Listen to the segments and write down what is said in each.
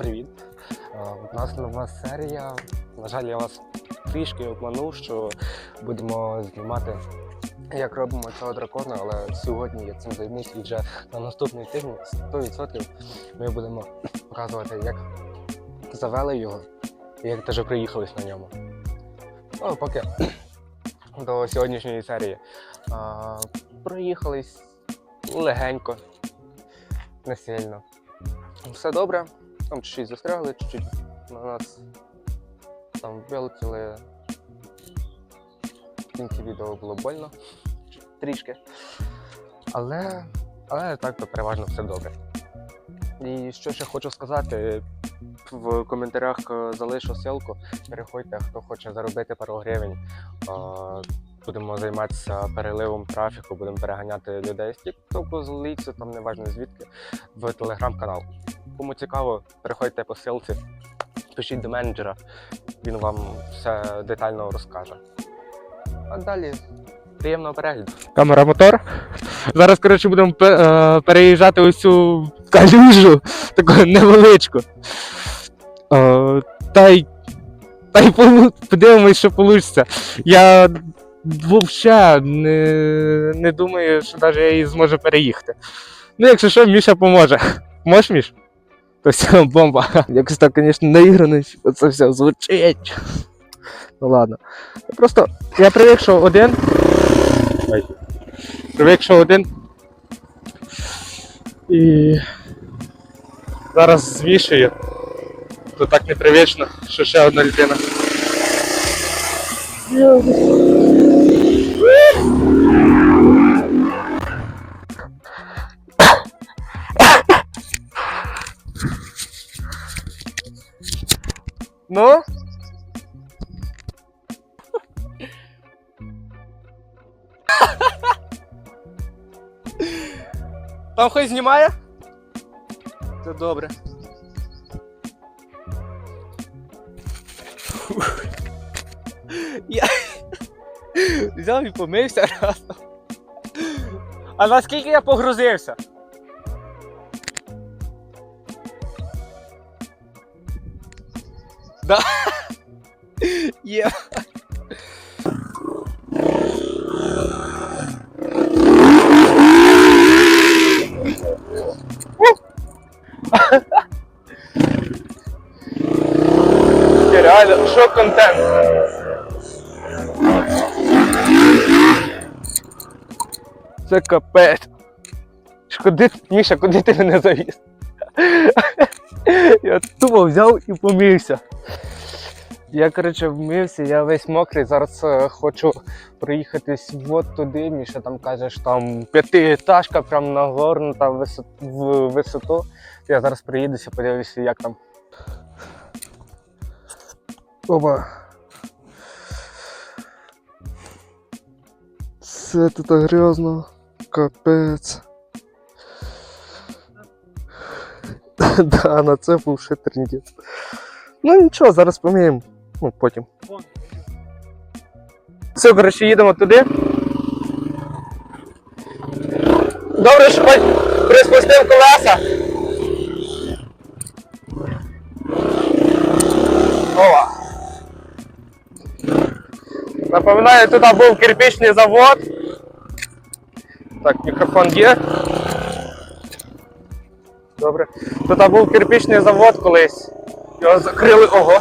Привіт! У нас нова серія. На жаль, я вас трішки обманув, що будемо знімати, як робимо цього дракона, але сьогодні я цим займусь і вже на наступний тиждень 100% ми будемо показувати, як завели його і як теж приїхались на ньому. Ну, поки до сьогоднішньої серії. А, проїхались легенько, не сильно. Все добре. Там чуть-чуть застрягли, чуть-чуть на нас там вилетіли. В кінці відео було больно трішки. Але, але так то переважно все добре. І що ще хочу сказати, в коментарях е, залишу ссылку. Переходьте, хто хоче заробити пару гривень. Е, Будемо займатися переливом трафіку, будемо переганяти людей з TikTok, з Ліцю, там неважно звідки, в телеграм-канал. Кому цікаво, переходьте по ссылці, пишіть до менеджера, він вам все детально розкаже. А далі приємного перегляду. Камера мотор. Зараз, коротше, будемо е, переїжджати ось цю калюжу, таку невеличку. Е, Та й, та й подивимось, що вийде. Я взагалі не, не думаю, що навіть я її зможу переїхати. Ну, якщо що, Міша поможе. Можеш, Міш? То все, бомба. Якось так, звісно, наіграно, це все звучить. Ну ладно. Просто я привик, що один. Привик, що один. І зараз звішую. То так непривично, що ще одна людина. Ну? Там хтось знімає? Це добре. Я взяв і помився разом. А наскільки я погрузився? Є. Реально, що контент? Це капець. Ж Куди, Міша, куди ти мене завіз? Я тупо взяв і помився. Я, коротше, вмився, я весь мокрий. Зараз е, хочу проїхатись от туди. Міша там каже, що там п'ятиэтажка прям нагорнута в висоту, в висоту. Я зараз приїдуся, подивлюся, як там. Опа. Все тут грязно. Капець. да, на це був ще трендець. Ну нічого, зараз поміємо. Ну, потім. Все, коротше, їдемо туди. Добре, що приспустив колеса. Ова. Напоминаю, тут був кирпичний завод. Так, мікрофон є. Добре. Тут був кирпичний завод колись. Його закрили. Ого.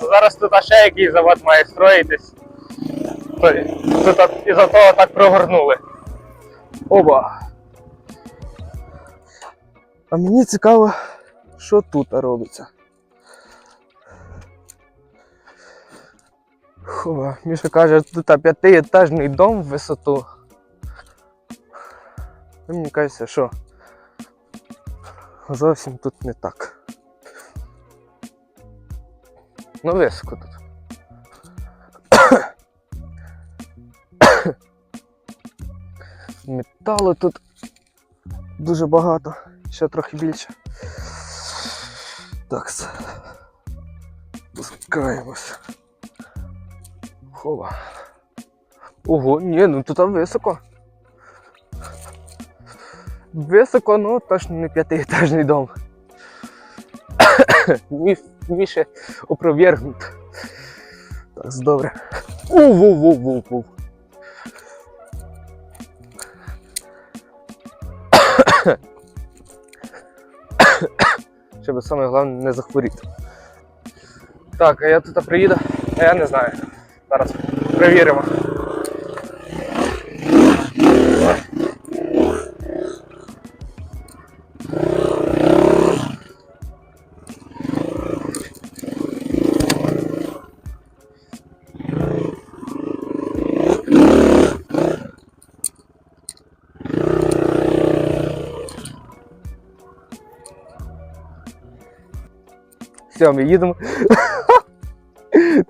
Зараз тут ще якийсь завод має строїтись. Тут із-за того так прогорнули. Оба. А мені цікаво, що тут робиться. Хова, Міша каже, тут п'ятиетажний дом в висоту. Мені кажеться, що зовсім тут не так. Ну, високо тут. Металу тут дуже багато, ще трохи більше. Так, спускаємось. Хова. Ого, ні, ну тут високо. Високо, ну точно не п'ятиетажний дом. Міф більше опровергнуто. Так, добре. У-ву-ву-ву-ву. Щоб саме головне не захворіти. Так, а я тут приїду, а я не знаю. Зараз перевіримо. Все, ми їдемо.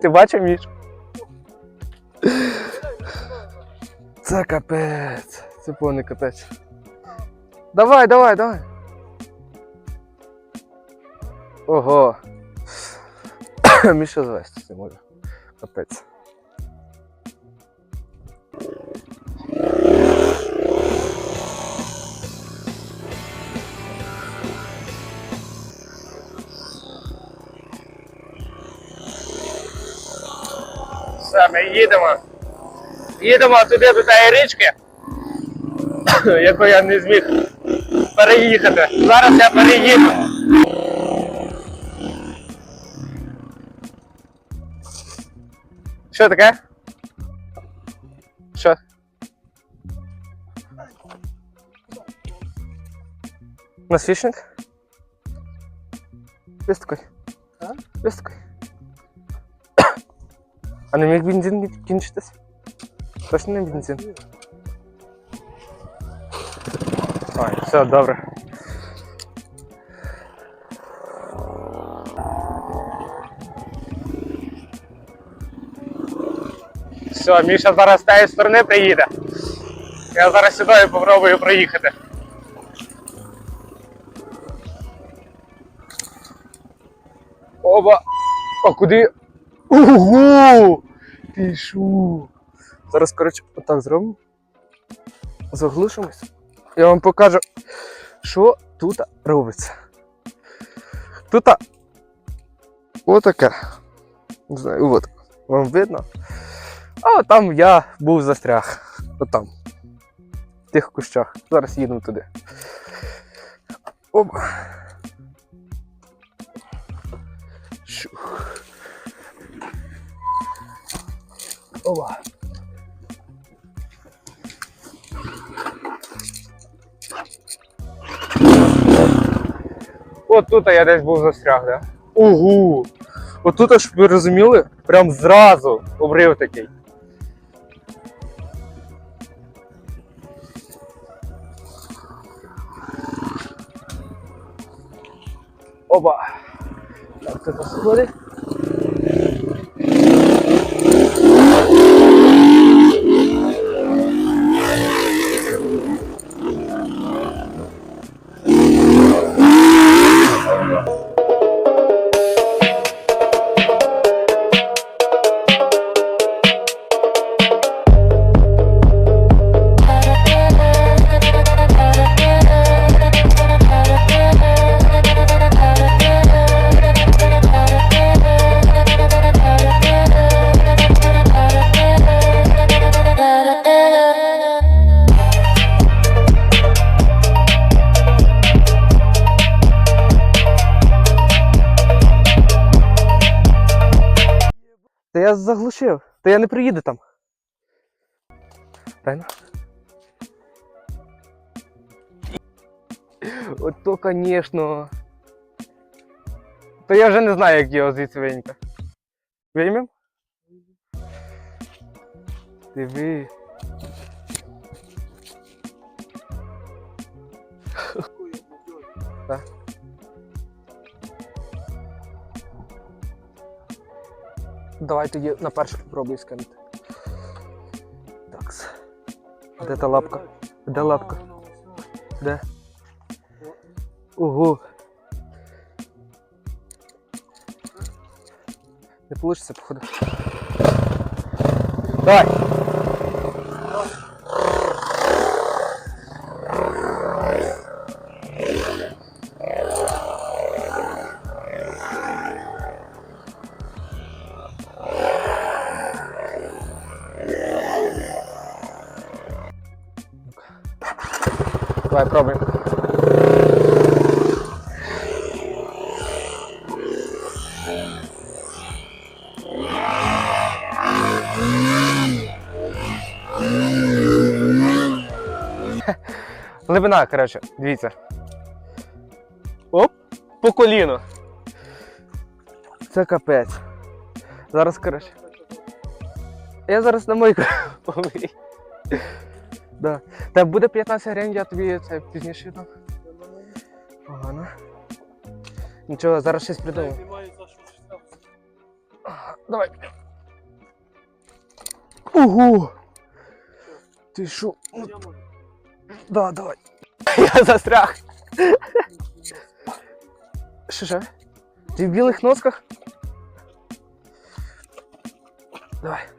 Ти бачив, Міш? Це капець. Це повний капець. Давай, давай, давай. Ого. Міша звести не може. Капець. Ми їдемо. Їдемо туди до тієї річки, яку я не зміг переїхати. Зараз я переїду. Що таке? Що? У нас фішинг? А? Без такой. А не міг бензин кінчитись? Точно не бензин? Ой, все, добре. Все, Міша зараз з тієї сторони приїде. Я зараз сюди попробую проїхати. Оба! А куди? Ого! Шо? Зараз, коротше, отак зробимо. Заглушимось. Я вам покажу, що тут робиться. Тут отаке. Не знаю, от. Вам видно? А там я був застряг. Отам. В тих кущах. Зараз їдемо туди. Оп. Шух. Опа. От тут я десь був застряг, да? Угу. От тут, щоб ви розуміли, прям зразу обрив такий. Опа. Так, це сходить. Я заглушив. Та я не приїду там. Правильно? Ото, конечно. То я вже не знаю, як його звідси винька. Виймем? Диви. Давай тоді на першу попробуй скинути. Такс. Де та лапка? Де лапка? Де? Ого. Не получится, походу. Давай. Давай пробуємо. Глибина, коротше, дивіться. Оп, по коліно. Це капець. Зараз, коротше. Я зараз на мойку помий. Да. Та буде 15 гривень, я тобі це пізніше дам. Погано. Нічого, зараз щось придумаю. Давай. Ого! Ти що? Ну, Да, давай. Я застряг. Що що? Ти в білих носках? Давай.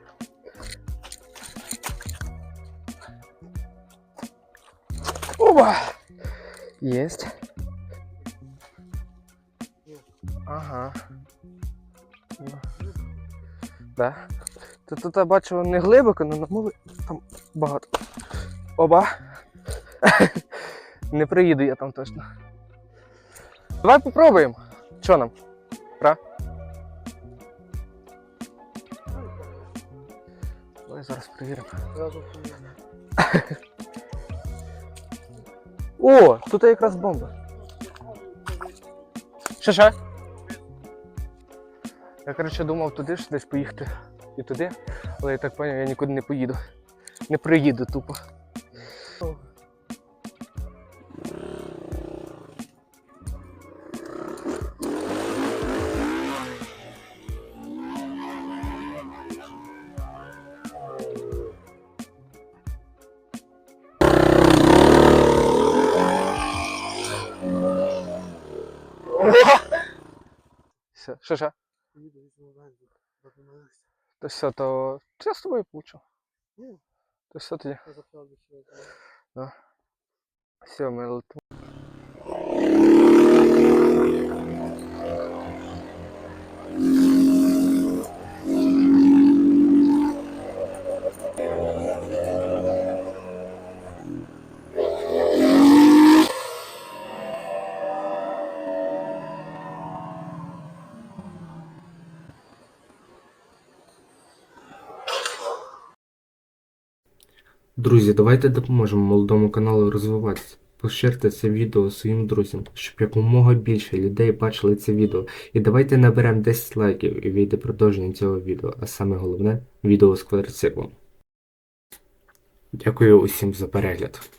Оба! Есть. Ага. Да. Тут, тут я бачу не глибоко, але на мови там багато. Оба. Не приїду я там точно. Давай попробуємо. Що нам? Пра? Давай зараз перевіримо. О, тут якраз бомба. Що що? Я коротше думав туди ж десь поїхати і туди, але я так зрозумів, я нікуди не поїду. Не приїду тупо. Що що? То все, то я з тобою получу. То все тоді. Все, ми летимо. Друзі, давайте допоможемо молодому каналу розвиватися. Поширте це відео своїм друзям, щоб якомога більше людей бачили це відео. І давайте наберемо 10 лайків і вийде продовження цього відео, а саме головне відео з квадроциклом. Дякую усім за перегляд.